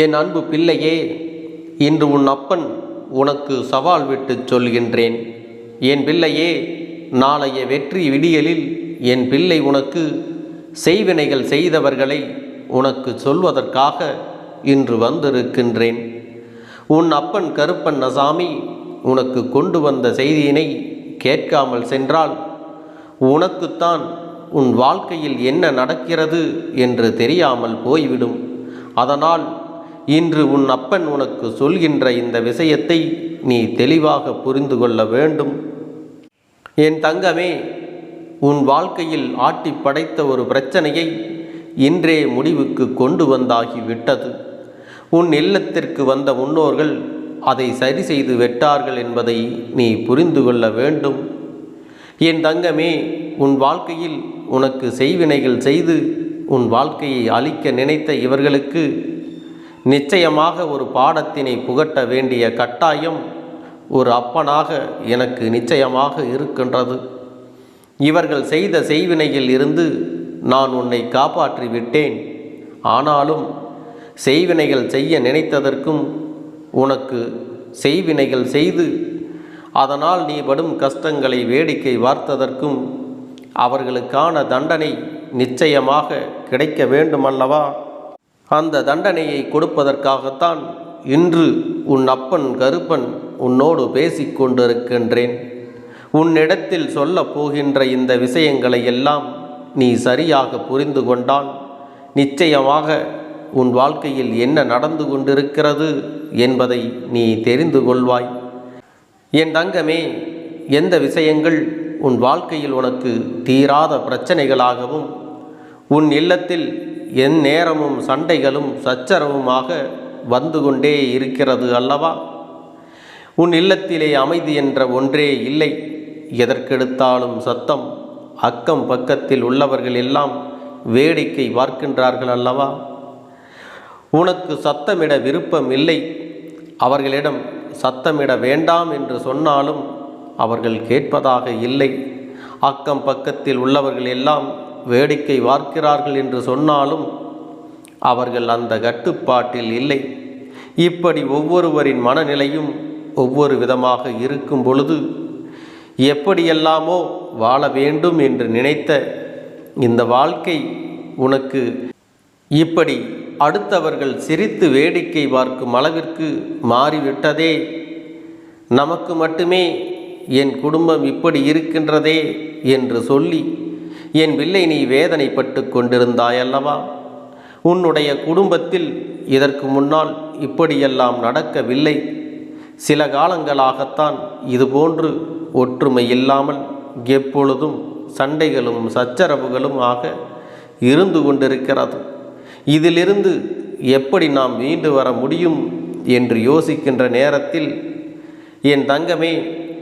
என் அன்பு பிள்ளையே இன்று உன் அப்பன் உனக்கு சவால் விட்டு சொல்கின்றேன். என் பிள்ளையே நாளைய வெற்றி விடியலில் என் பிள்ளை உனக்கு செய்வினைகள் செய்தவர்களை உனக்கு சொல்வதற்காக இன்று வந்திருக்கின்றேன். உன் அப்பன் கருப்பன்னசாமி உனக்கு கொண்டு வந்த செய்தியினை கேட்காமல் சென்றால் உனக்குத்தான் உன் வாழ்க்கையில் என்ன நடக்கிறது என்று தெரியாமல் போய்விடும். அதனால் இன்று உன் அப்பன் உனக்கு சொல்கின்ற இந்த விஷயத்தை நீ தெளிவாக புரிந்து கொள்ள வேண்டும். என் தங்கமே உன் வாழ்க்கையில் ஆட்டி படைத்த ஒரு பிரச்சனையை இன்றே முடிவுக்கு கொண்டு வந்தாகி விட்டது. உன் இல்லத்திற்கு வந்த முன்னோர்கள் அதை சரி செய்து விட்டார்கள் என்பதை நீ புரிந்து கொள்ள வேண்டும். என் தங்கமே உன் வாழ்க்கையில் உனக்கு செய்வினைகள் செய்து உன் வாழ்க்கையை அழிக்க நினைத்த இவர்களுக்கு நிச்சயமாக ஒரு பாடத்தினை புகட்ட வேண்டிய கட்டாயம் ஒரு அப்பனாக எனக்கு நிச்சயமாக இருக்கின்றது. இவர்கள் செய்த செய்வினையில் இருந்து நான் உன்னை காப்பாற்றி விட்டேன். ஆனாலும் செய்வினைகள் செய்ய நினைத்ததற்கும் உனக்கு செய்வினைகள் செய்து அதனால் நீ படும் கஷ்டங்களை வேடிக்கை வார்த்ததற்கும் அவர்களுக்கான தண்டனை நிச்சயமாக கிடைக்க வேண்டுமல்லவா? அந்த தண்டனையை கொடுப்பதற்காகத்தான் இன்று உன் அப்பன் கருப்பன் உன்னோடு பேசி கொண்டிருக்கின்றேன். உன்னிடத்தில் சொல்லப் போகின்ற இந்த விஷயங்களை எல்லாம் நீ சரியாக புரிந்து கொண்டால் நிச்சயமாக உன் வாழ்க்கையில் என்ன நடந்து கொண்டிருக்கிறது என்பதை நீ தெரிந்து கொள்வாய். என் தங்கமே எந்த விஷயங்கள் உன் வாழ்க்கையில் உனக்கு தீராத பிரச்சனைகளாகவும் உன் இல்லத்தில் என் நேரமும் சண்டைகளும் சச்சரவுமாக வந்து கொண்டே இருக்கிறது அல்லவா? உன் இல்லத்திலே அமைதி என்ற ஒன்றே இல்லை. எதற்கெடுத்தாலும் சத்தம் அக்கம் பக்கத்தில் உள்ளவர்கள் எல்லாம் வேடிக்கை பார்க்கின்றார்கள் அல்லவா? உனக்கு சத்தமிட விருப்பம் இல்லை. அவர்களிடம் சத்தமிட வேண்டாம் என்று சொன்னாலும் அவர்கள் கேட்பதாக இல்லை. அக்கம் பக்கத்தில் உள்ளவர்கள் எல்லாம் வேடிக்கை பார்க்கிறார்கள் என்று சொன்னாலும் அவர்கள் அந்த கட்டுப்பாட்டில் இல்லை. இப்படி ஒவ்வொருவரின் மனநிலையும் ஒவ்வொரு விதமாக இருக்கும் பொழுது எப்படியெல்லாமோ வாழ வேண்டும் என்று நினைத்த இந்த வாழ்க்கை உனக்கு இப்படி அடுத்தவர்கள் சிரித்து வேடிக்கை பார்க்கும் அளவிற்கு மாறிவிட்டதே. நமக்கு மட்டுமே என் குடும்பம் இப்படி இருக்கின்றதே என்று சொல்லி என் பிள்ளை நீ வேதனைப்பட்டு கொண்டிருந்தாயல்லவா? உன்னுடைய குடும்பத்தில் இதற்கு முன்னால் இப்படியெல்லாம் நடக்கவில்லை. சில காலங்களாகத்தான் இதுபோன்று ஒற்றுமை இல்லாமல் எப்பொழுதும் சண்டைகளும் சச்சரவுகளும் ஆக இருந்து கொண்டிருக்கிறது. இதிலிருந்து எப்படி நாம் மீண்டு வர முடியும் என்று யோசிக்கின்ற நேரத்தில் என் தங்கமே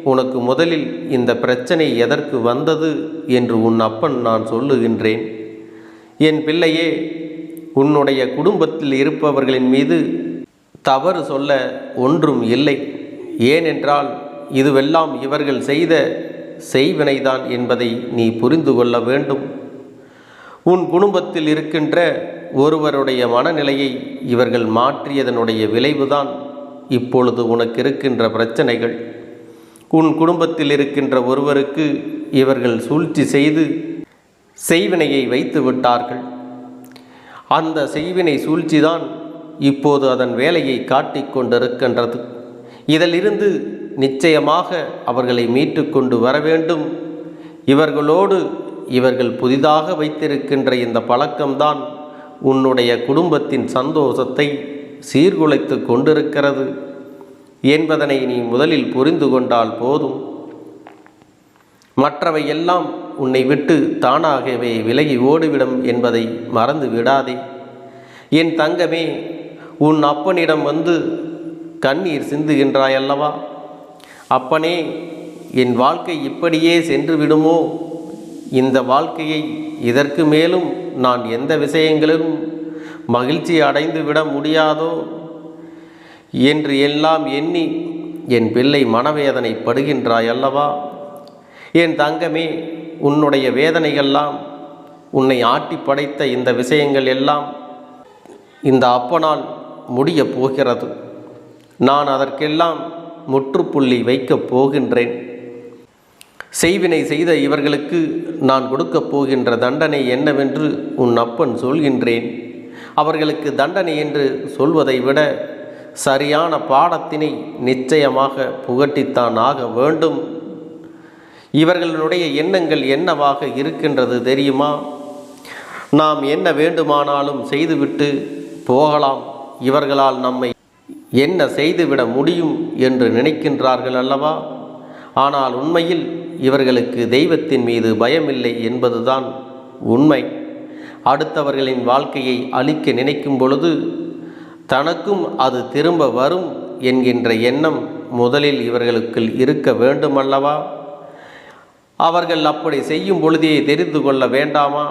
உனக்கு முதலில் இந்த பிரச்சனை எதற்கு வந்தது என்று உன் அப்பன் நான் சொல்லுகின்றேன். என் பிள்ளையே உன்னுடைய குடும்பத்தில் இருப்பவர்களின் மீது தவறு சொல்ல ஒன்றும் இல்லை. ஏனென்றால் இதுவெல்லாம் இவர்கள் செய்த செய்வினைதான் என்பதை நீ புரிந்து கொள்ள வேண்டும். உன் குடும்பத்தில் இருக்கின்ற ஒருவருடைய மனநிலையை இவர்கள் மாற்றியதனுடைய விளைவுதான் இப்பொழுது உனக்கு இருக்கின்ற பிரச்சனைகள். உன் குடும்பத்தில் இருக்கின்ற ஒருவருக்கு இவர்கள் சூழ்ச்சி செய்து செய்வினையை வைத்து விட்டார்கள். அந்த செய்வினை சூழ்ச்சிதான் இப்போது அதன் வேலையை காட்டிக் கொண்டிருக்கின்றது. இதிலிருந்து நிச்சயமாக அவர்களை மீட்டு கொண்டு வர வேண்டும். இவர்களோடு இவர்கள் புதிதாக வைத்திருக்கின்ற இந்த பழக்கம்தான் உன்னுடைய குடும்பத்தின் சந்தோஷத்தை சீர்குலைத்து கொண்டிருக்கிறது. என்பதனை நீ முதலில் புரிந்து கொண்டால் போதும். மற்றவை எல்லாம் உன்னை விட்டு தானாகவே விலகி ஓடிவிடும் என்பதை மறந்து விடாதே. என் தங்கமே உன் அப்பனிடம் வந்து கண்ணீர் சிந்துகின்றாயல்லவா? அப்பனே என் வாழ்க்கை இப்படியே சென்று விடுமோ? இந்த வாழ்க்கையை இதற்கு மேலும் நான் எந்த விஷயங்களிலும் மகிழ்ச்சி அடைந்து விட முடியாதோ? என்று எல்லாம் எண்ணி என் பிள்ளை மனவேதனை படுகின்றாய் அல்லவா என் தங்கமே உன்னுடைய வேதனைகள்லாம் உன்னை ஆட்டி படைத்த இந்த விஷயங்கள் எல்லாம் இந்த அப்பனால் முடியப் போகிறது. நான் அதற்கெல்லாம் முற்றுப்புள்ளி வைக்கப் போகின்றேன். செய்வினை செய்த இவர்களுக்கு நான் கொடுக்கப் போகின்ற தண்டனை என்னவென்று உன் அப்பன் சொல்கின்றேன். அவர்களுக்கு தண்டனை என்று சொல்வதை விட சரியான பாடத்தினை நிச்சயமாக புகட்டித்தான் ஆக வேண்டும். இவர்களுடைய எண்ணங்கள் என்னவாக இருக்கின்றது தெரியுமா? நாம் என்ன வேண்டுமானாலும் செய்துவிட்டு போகலாம். இவர்களால் நம்மை என்ன செய்துவிட முடியும் என்று நினைக்கின்றார்கள் அல்லவா? ஆனால் உண்மையில் இவர்களுக்கு தெய்வத்தின் மீது பயமில்லை என்பதுதான் உண்மை. அடுத்தவர்களின் வாழ்க்கையை அழிக்க நினைக்கும் பொழுது தனக்கும் அது திரும்ப வரும் என்கின்ற எண்ணம் முதலில் இவர்களுக்குள் இருக்க வேண்டுமல்லவா? அவர்கள் அப்படி செய்யும் பொழுதே தெரிந்து கொள்ள வேண்டாமா?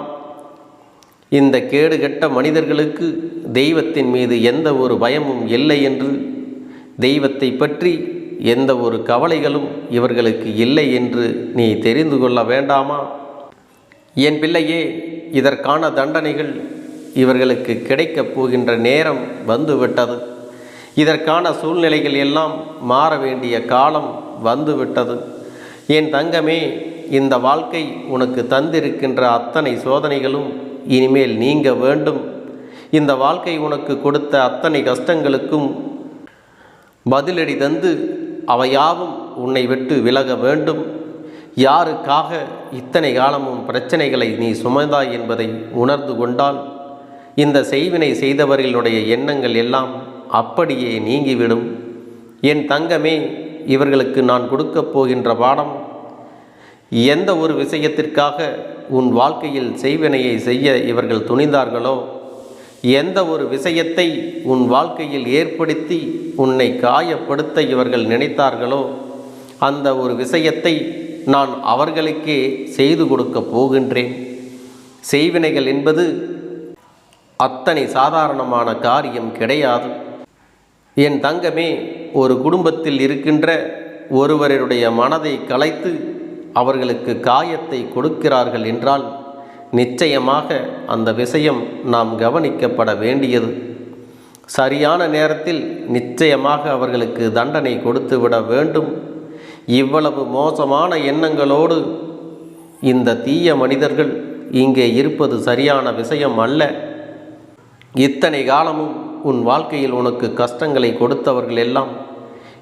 இந்த கேடுகெட்ட மனிதர்களுக்கு தெய்வத்தின் மீது எந்த ஒரு பயமும் இல்லை என்று தெய்வத்தை பற்றி எந்த ஒரு கவலைகளும் இவர்களுக்கு இல்லை என்று நீ தெரிந்து கொள்ள வேண்டாமா? என் பிள்ளையே இதற்கான தண்டனைகள் இவர்களுக்கு கிடைக்கப் போகின்ற நேரம் வந்துவிட்டது. இதற்கான சூழ்நிலைகள் எல்லாம் மாற வேண்டிய காலம் வந்துவிட்டது. என் தங்கமே இந்த வாழ்க்கை உனக்கு தந்திருக்கின்ற அத்தனை சோதனைகளும் இனிமேல் நீங்க வேண்டும். இந்த வாழ்க்கை உனக்கு கொடுத்த அத்தனை கஷ்டங்களுக்கும் பதிலடி தந்து அவையாவும் உன்னை விட்டு விலக வேண்டும். யாருக்காக இத்தனை காலமும் பிரச்சனைகளை நீ சுமந்தாய் என்பதை உணர்ந்து கொண்டால் இந்த செய்வினை செய்தவர்களுடைய எண்ணங்கள் எல்லாம் அப்படியே நீங்கிவிடும். என் தங்கமே இவர்களுக்கு நான் கொடுக்கப் போகின்ற பாடம் எந்த ஒரு விஷயத்திற்காக உன் வாழ்க்கையில் செய்வினையை செய்ய இவர்கள் துணிந்தார்களோ எந்த ஒரு விஷயத்தை உன் வாழ்க்கையில் ஏற்படுத்தி உன்னை காயப்படுத்த இவர்கள் நினைத்தார்களோ அந்த ஒரு விஷயத்தை நான் அவர்களுக்கே செய்து கொடுக்க போகின்றேன். செய்வினைகள் என்பது அத்தனை சாதாரணமான காரியம் கிடையாது. என் தங்கமே ஒரு குடும்பத்தில் இருக்கின்ற ஒருவருடைய மனதை கலைத்து அவர்களுக்கு காயத்தை கொடுக்கிறார்கள் என்றால் நிச்சயமாக அந்த விஷயம் நாம் கவனிக்கப்பட வேண்டியது. சரியான நேரத்தில் நிச்சயமாக அவர்களுக்கு தண்டனை கொடுத்து விட வேண்டும். இவ்வளவு மோசமான எண்ணங்களோடு இந்த தீய மனிதர்கள் இங்கே இருப்பது சரியான விஷயம் அல்ல. இத்தனை காலமும் உன் வாழ்க்கையில் உனக்கு கஷ்டங்களை கொடுத்தவர்கள் எல்லாம்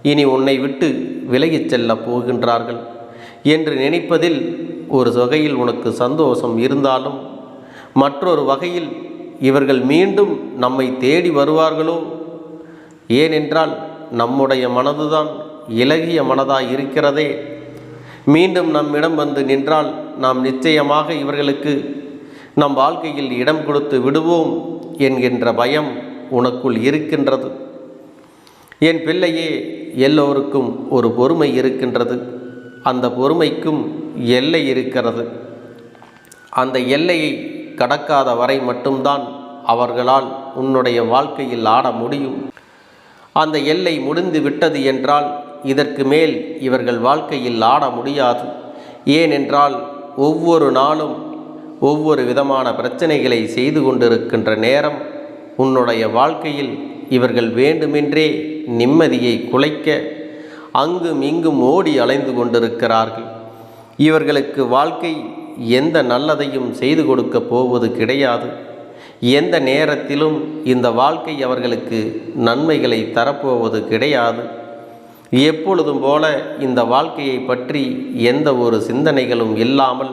இனி உன்னை விட்டு விலகிச் செல்லப் போகின்றார்கள் என்று நினைப்பதில் ஒரு வகையில் உனக்கு சந்தோஷம் இருந்தாலும் மற்றொரு வகையில் இவர்கள் மீண்டும் நம்மை தேடி வருவார்களோ? ஏனென்றால் நம்முடைய மனதுதான் இலகிய மனதாய் இருக்கிறதே மீண்டும் நம்மிடம் வந்து நின்றால் நாம் நிச்சயமாக இவர்களுக்கு நம் வாழ்க்கையில் இடம் கொடுத்து விடுவோம். என்கின்ற பயம் உனக்குள் இருக்கின்றது. என் பிள்ளையே எல்லோருக்கும் ஒரு பொறுமை இருக்கின்றது. அந்த பொறுமைக்கும் எல்லை இருக்கிறது. அந்த எல்லையை கடக்காத வரை மட்டும்தான் அவர்களால் உன்னுடைய வாழ்க்கையில் ஆட முடியும். அந்த எல்லை முடிந்து விட்டது என்றால் இதற்கு மேல் இவர்கள் வாழ்க்கையில் ஆட முடியாது. ஏனென்றால் ஒவ்வொரு நாளும் ஒவ்வொரு விதமான பிரச்சனைகளை செய்து கொண்டிருக்கின்ற நேரம் உன்னுடைய வாழ்க்கையில் இவர்கள் வேண்டுமென்றே நிம்மதியை குலைக்க அங்கும் இங்கும் ஓடி அலைந்து கொண்டிருக்கிறார்கள். இவர்களுக்கு வாழ்க்கை எந்த நல்லதையும் செய்து கொடுக்க போவது கிடையாது. எந்த நேரத்திலும் இந்த வாழ்க்கை அவர்களுக்கு நன்மைகளை தரப்போவது கிடையாது. எப்பொழுதும் போல இந்த வாழ்க்கையை பற்றி எந்த ஒரு சிந்தனைகளும் இல்லாமல்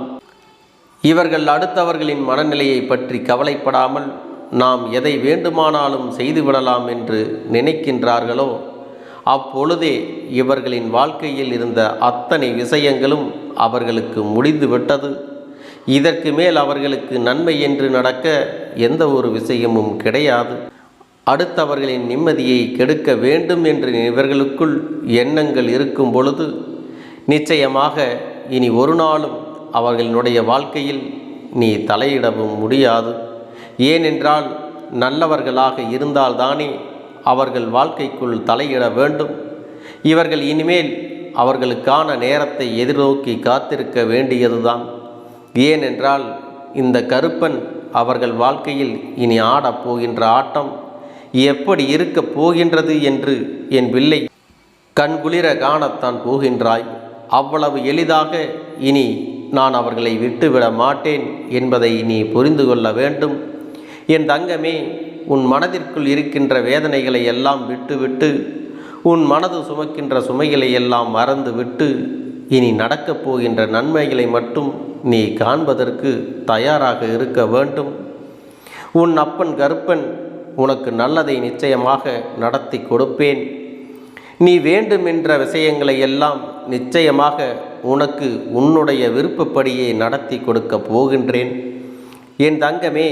இவர்கள் அடுத்தவர்களின் மனநிலையை பற்றி கவலைப்படாமல் நாம் எதை வேண்டுமானாலும் செய்துவிடலாம் என்று நினைக்கின்றார்களோ அப்பொழுதே இவர்களின் வாழ்க்கையில் இருந்த அத்தனை விஷயங்களும் அவர்களுக்கு முடிந்துவிட்டது. இதற்கு மேல் அவர்களுக்கு நன்மை என்று நடக்க எந்த ஒரு விஷயமும் கிடையாது. அடுத்தவர்களின் நிம்மதியை கெடுக்க வேண்டும் என்று இவர்களுக்குள் எண்ணங்கள் இருக்கும் பொழுது நிச்சயமாக இனி ஒரு நாளும் அவர்களினுடைய வாழ்க்கையில் நீ தலையிடவும் முடியாது. ஏனென்றால் நல்லவர்களாக இருந்தால்தானே அவர்கள் வாழ்க்கைக்குள் தலையிட வேண்டும். இவர்கள் இனிமேல் அவர்களுக்கான நேரத்தை எதிர்நோக்கி காத்திருக்க வேண்டியதுதான். ஏனென்றால் இந்த கருப்பன் அவர்கள் வாழ்க்கையில் இனி ஆடப் போகின்ற ஆட்டம் எப்படி இருக்கப் போகின்றது என்று என் பிள்ளை கண்குளிர காணத்தான் போகின்றாய். அவ்வளவு எளிதாக இனி நான் அவர்களை விட்டுவிட மாட்டேன் என்பதை நீ புரிந்து கொள்ள வேண்டும். என் தங்கமே உன் மனதிற்குள் இருக்கின்ற வேதனைகளை எல்லாம் விட்டுவிட்டு உன் மனது சுமக்கின்ற சுமைகளை எல்லாம் மறந்து விட்டு இனி நடக்கப் போகின்ற நன்மைகளை மட்டும் நீ காண்பதற்கு தயாராக இருக்க வேண்டும். உன் அப்பன் கருப்பன் உனக்கு நல்லதை நிச்சயமாக நடத்தி கொடுப்பேன். நீ வேண்டுமென்ற விஷயங்களை எல்லாம் நிச்சயமாக உனக்கு உன்னுடைய விருப்பப்படியே நடத்தி கொடுக்க போகின்றேன். என் தங்கமே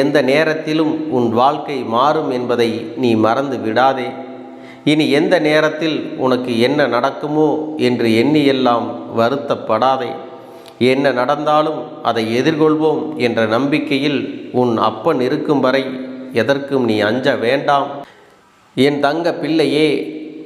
எந்த நேரத்திலும் உன் வாழ்க்கை மாறும் என்பதை நீ மறந்து விடாதே. இனி எந்த நேரத்தில் உனக்கு என்ன நடக்குமோ என்று எண்ணியெல்லாம் வருத்தப்படாதே. என்ன நடந்தாலும் அதை எதிர்கொள்வோம் என்ற நம்பிக்கையில் உன் அப்பன் இருக்கும் வரை எதற்கும் நீ அஞ்ச வேண்டாம். என் தங்க பிள்ளையே